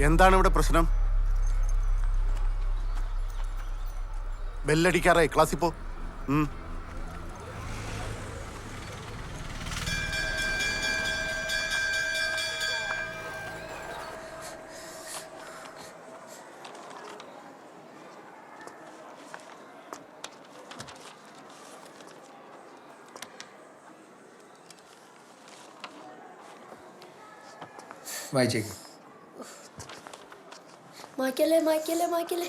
എന്താണ് ഇവിടെ പ്രശ്നം? ബെല്ലടിക്കാറായി. ക്ലാസ്സിൽ പോ. വായിച്ചേക്കും. മായ്ക്കല്ലേ മായ്ക്കല്ലേ മായ്ക്കല്ലേ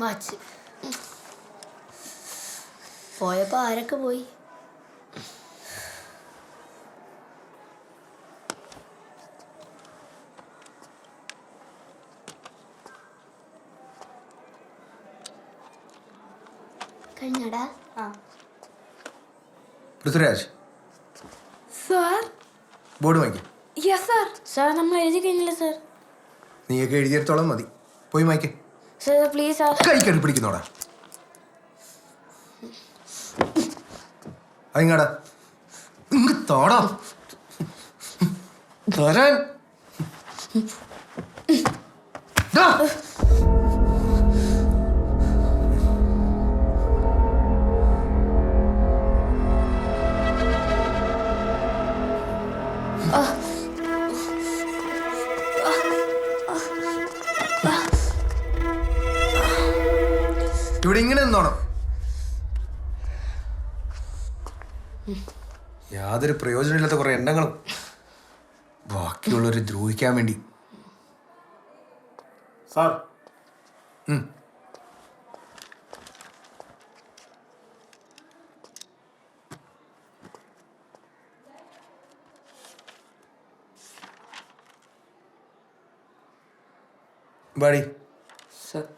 മാച്ച് പോയപ്പോ ആരൊക്കെ പോയി കഴിഞ്ഞടാ. പൃഥ്വിരാജ്. സാർ? ബോർഡ് വായിക്കും. Yes sir. സാർ നമ്മൾ എഴുതി കഴിഞ്ഞില്ല സാർ? നീയൊക്കെ എഴുതിയെടുത്തോളം മതി. പോയി വായിക്കേ സാർ പ്ലീസ് സാർ. കൈ കെട്ടി പിടിക്കുന്നോടാ. അതിങ്ങാടാ. ഇങ്ങ് തോടാ. തരാൻ. യാതൊരു പ്രയോജനമില്ലാത്ത കുറെ എണ്ണങ്ങളും ബാക്കിയുള്ളവരെ ദ്രോഹിക്കാൻ വേണ്ടി. സാർ. Sir sir.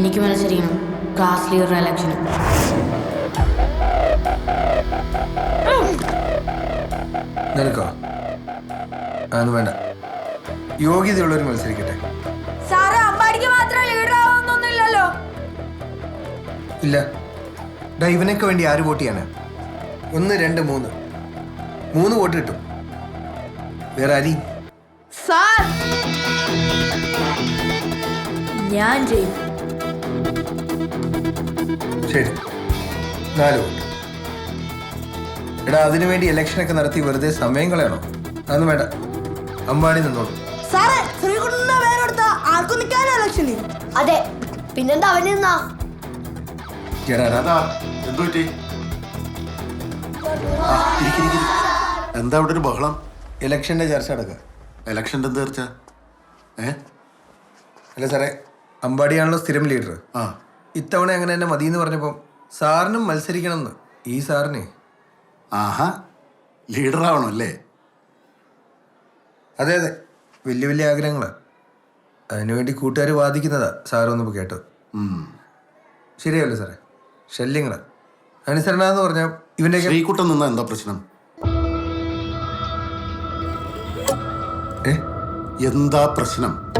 എനിക്ക് മത്സരിക്കണം ക്ലാസ് ലീഡർ ഇലക്ഷന് നിനക്കോ? അതൊന്നും വേണ്ട. യോഗ്യതയുള്ളവർ മത്സരിക്കട്ടെ. സാറ് അമ്പാടിക്ക് മാത്രം ലീഡർ ആവുന്നൊന്നുമില്ലല്ലോ ഇല്ല. ഡാ ഇവനൊക്കെ വേണ്ടി ആര് വോട്ട് ചെയ്യാനാ ഒന്ന് രണ്ട് മൂന്ന്. മൂന്ന് വോട്ട് കിട്ടും. വേറെ അരി സാർ! ഞാൻ ചെയ്യും. ശരി. നാല് വോട്ട്. എടാ അതിനു വേണ്ടി ഇലക്ഷനൊക്കെ നടത്തി വെറുതെ സമയം കളയണോ? അതൊന്നും വേണ്ട. അമ്പാടി നിന്നോളൂ. സാറേ ആർക്കും നിൽക്കാനോ അതെ പിന്നെന്താ അവന് നിന്നാ എന്താ ഇവിടെ ഒരു ബഹളം? ഇലക്ഷന്റെ ചർച്ച നടക്കുക. ഇലക്ഷന്റെ തീർച്ച ഏ? അല്ല സാറേ അമ്പാടിയാണല്ലോ സ്ഥിരം ലീഡർ ആ. ഇത്തവണ അങ്ങനെ എന്ന് പറഞ്ഞപ്പം സാറിനും മത്സരിക്കണമെന്ന്. ഈ സാറിനെ. ആഹാ ലീഡർ ആവണം അല്ലേ അതെ അതെ. വലിയ വലിയ ആഗ്രഹങ്ങളാണ് അതിനുവേണ്ടി കൂട്ടുകാർ വാദിക്കുന്നതാ സാറൊന്നും കേട്ടത്. ശരിയല്ലേ സാറേ? ശല്യങ്ങളാ. അനുസരണ എന്ന് പറഞ്ഞാൽ ഇവന്റെ ശ്രീകുട്ടൻ നിന്നാ എന്താ പ്രശ്നം? എന്താ പ്രശ്നം?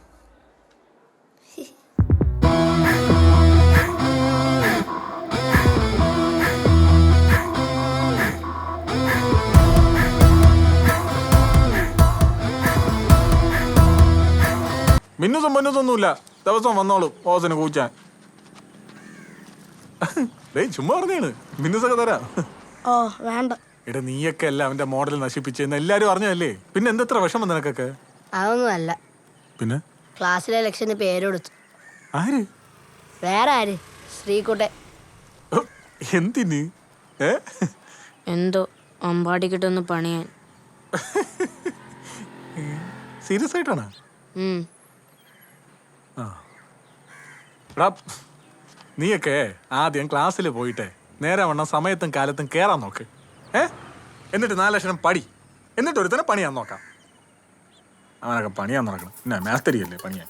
മിന്നുസും പൊന്നുസൊന്നുമില്ല ദിവസം വന്നോളും ഓസിന് കൂച്ചാൻ. ഡേയ് ചുമ്മാ പറഞ്ഞാണ്. മിന്നുസൊക്കെ തരാം. ഓ വേണ്ട. എടാ നീയൊക്കെ അല്ല അവന്റെ മോഡൽ നശിപ്പിച്ചെന്ന് എല്ലാരും അറിഞ്ഞല്ലേ പിന്നെ എന്തെത്ര വിഷമം നിനക്കൊക്കെ? അതൊന്നുമല്ല. പിന്നെ? ക്ലാസ്സിലെ ലക്ഷന് പേരെടുത്തു ആര്? വേറെ ആര്? ശ്രീകുട്ടെ. ഓ, എന്തിന്? എന്തോ അമ്പാടി കിട്ടുന്ന പണിയാൻ. സീരിയസ് ആയിട്ടാണോ? ഉം. നീയൊക്കെ ആദ്യം ക്ലാസ്സിൽ പോയിട്ട്. നേരെ വണ്ണം സമയത്തും കാലത്തും കേറാൻ നോക്ക്. ഏ? എന്നിട്ട് നാല് ലക്ഷണം പടി. എന്നിട്ട് ഒരുത്തനെ പണിയാൻ നോക്കാം. അവനൊക്കെ പണിയാൻ നടക്കണം. പിന്നെ മേസ്തരിയല്ലേ പണിയാൻ?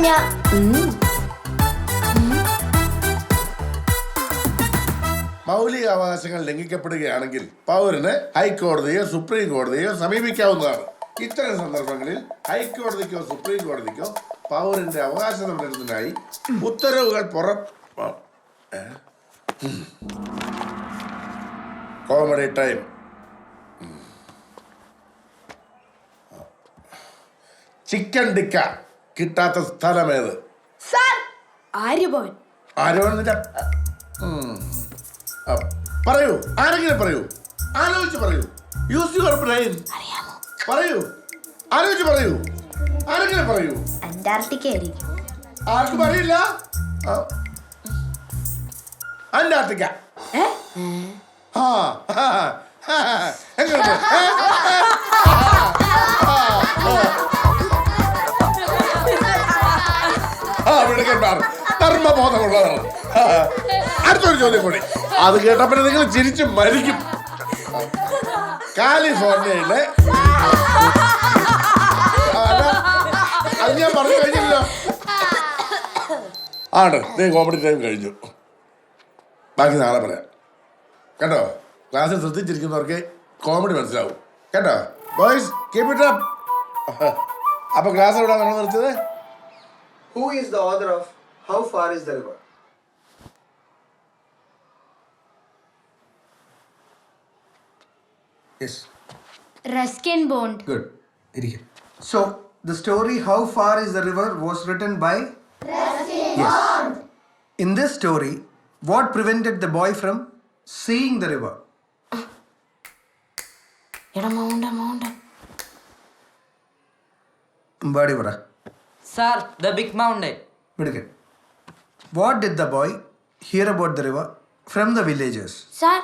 രമ്യ മൗലിക അവകാശങ്ങൾ ലംഘിക്കപ്പെടുകയാണെങ്കിൽ പൗരന് ഹൈക്കോടതിയോ സുപ്രീം കോടതിയോ സമീപിക്കാവുന്നതാണ് ഇത്തരം സന്ദർഭങ്ങളിൽ ഹൈക്കോടതിക്കോ സുപ്രീം കോടതിക്കോ പൗരന്റെ അവകാശ സംരക്ഷണത്തിനായി ഉത്തരവുകൾ പുറ. Comedy time. ചിക്കൻ ടിക്ക കിട്ടാത്ത സ്ഥലമേത്? സാർ! ആര്യഭവൻ. പറയൂ. ആരെങ്കിലും പറയൂ. ആലോചിച്ച് പറയൂ. Use your brain. പറയൂ. ആലോചിച്ച് പറയൂ. ആരെങ്കിലും പറയൂ. അന്റാർട്ടിക്ക ആയിരിക്കും ആർക്കും അറിയില്ല? ഹാ അന്റാർട്ടിക്ക. ആ ആ, മിടുക്കന്മാർ ധർമ്മബോധമുള്ളതാണ് അടുത്തൊരു ചോദ്യം കൂടി. അത് കേട്ടപ്പോൾ നിങ്ങൾ ചിരിച്ചു മരിക്കും. കാലിഫോർണിയയിലെ അത് ഞാൻ പറഞ്ഞു കഴിഞ്ഞില്ലല്ലോ. ആണ്. നീ കോമഡി ടൈം കഴിഞ്ഞു. ബാക്കി നാളെ പറയാം. കേട്ടോ? ക്ലാസ്സിൽ ശ്രദ്ധിച്ചിരിക്കുന്നവർക്ക് കോമഡി മനസ്സിലാവും. കേട്ടോ? ബോയ്സ് കീപ് ഇറ്റ് അപ്പ് അപ്പൊ ക്ലാസ് എവിടെ നമ്മൾ നിർത്തിയത്? Who is the author of How Far is the River? Yes, Ruskin Bond good. ഇരിക്കും. So, the story How Far is the River was written by Yes. In this story, what prevented the boy from seeing the river? എടാ മൗണ്ട മൗണ്ട Mbadi പറ Sir, the big mountain. മിടുക്കൻ What did the boy hear about the river from the villagers? Sir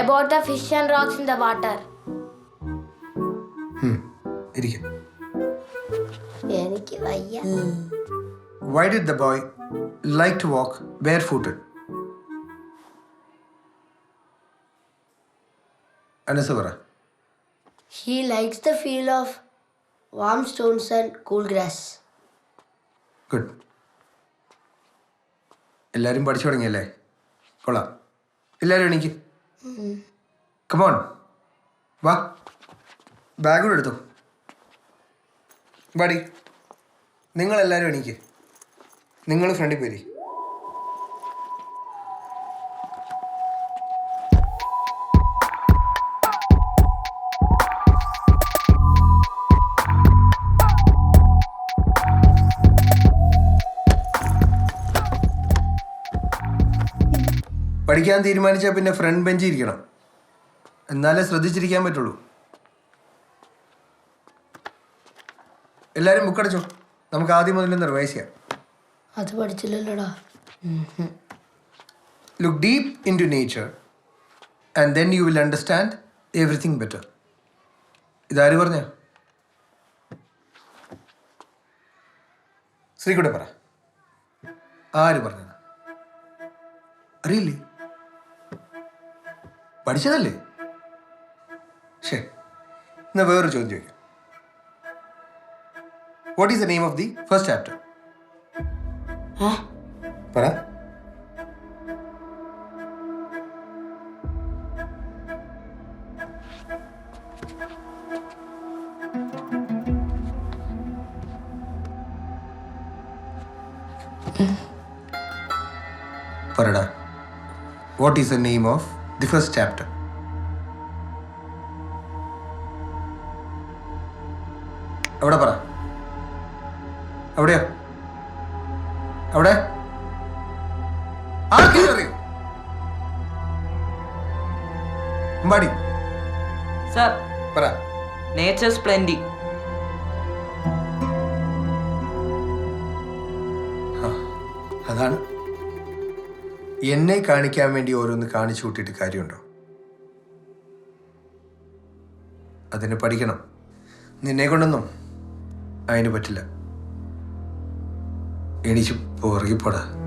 about the fish and rocks in the water ഇരിക്കും. എനിക്ക് വയ്യ Why did the boy like to walk barefooted? Anas പറ he likes the feel of warm stones and cool grass. Good എല്ലാവരും പഠിച്ചു തുടങ്ങിയല്ലേ? കൊള്ളാം. എല്ലാവരും എണീക്ക്. Come on വാ. ബാഗ് കൂടെ എടുത്തു. വാടി നിങ്ങൾ എല്ലാവരും എണീക്ക്. നിങ്ങൾ ഫ്രണ്ടിൽ പോരി പഠിക്കാൻ തീരുമാനിച്ചാൽ പിന്നെ ഫ്രണ്ട് ബെഞ്ച് ഇരിക്കണം. എന്നാലേ ശ്രദ്ധിച്ചിരിക്കാൻ പറ്റുള്ളൂ. എല്ലാവരും ബുക്കടച്ചോ നമുക്ക് ആദ്യം മുതൽ റിവൈസ് ചെയ്യാം. അത് പഠിച്ചില്ലല്ലോടാ. Look deep into nature and then you will understand everything better ഇതാര് പറഞ്ഞ? ശ്രീകുടെ പറ. ആര് പറഞ്ഞത്? അറിയില്ലേ? പഠിച്ചതല്ലേ? ശേ എന്നാ വേറൊരു ചോദ്യം ചോദിക്കാം. What is the name of the first chapter പറ. പറടാ. What is the name of the first chapter അവിടെ പറ. അവിടെയോ? അവിടെ? ആർക്കെങ്കിലും അറിയോ? അമ്പാടി. സർ. പറ. Nature's plenty. അതാണ് എന്നെ കാണിക്കാൻ വേണ്ടി ഓരോന്ന് കാണിച്ചു കൂട്ടിയിട്ട് കാര്യമുണ്ടോ? അതിന് പഠിക്കണം. നിന്നെ കൊണ്ടൊന്നും അതിന് പറ്റില്ല. എണീച്ച് പുറകിപ്പോടാ പോടാ.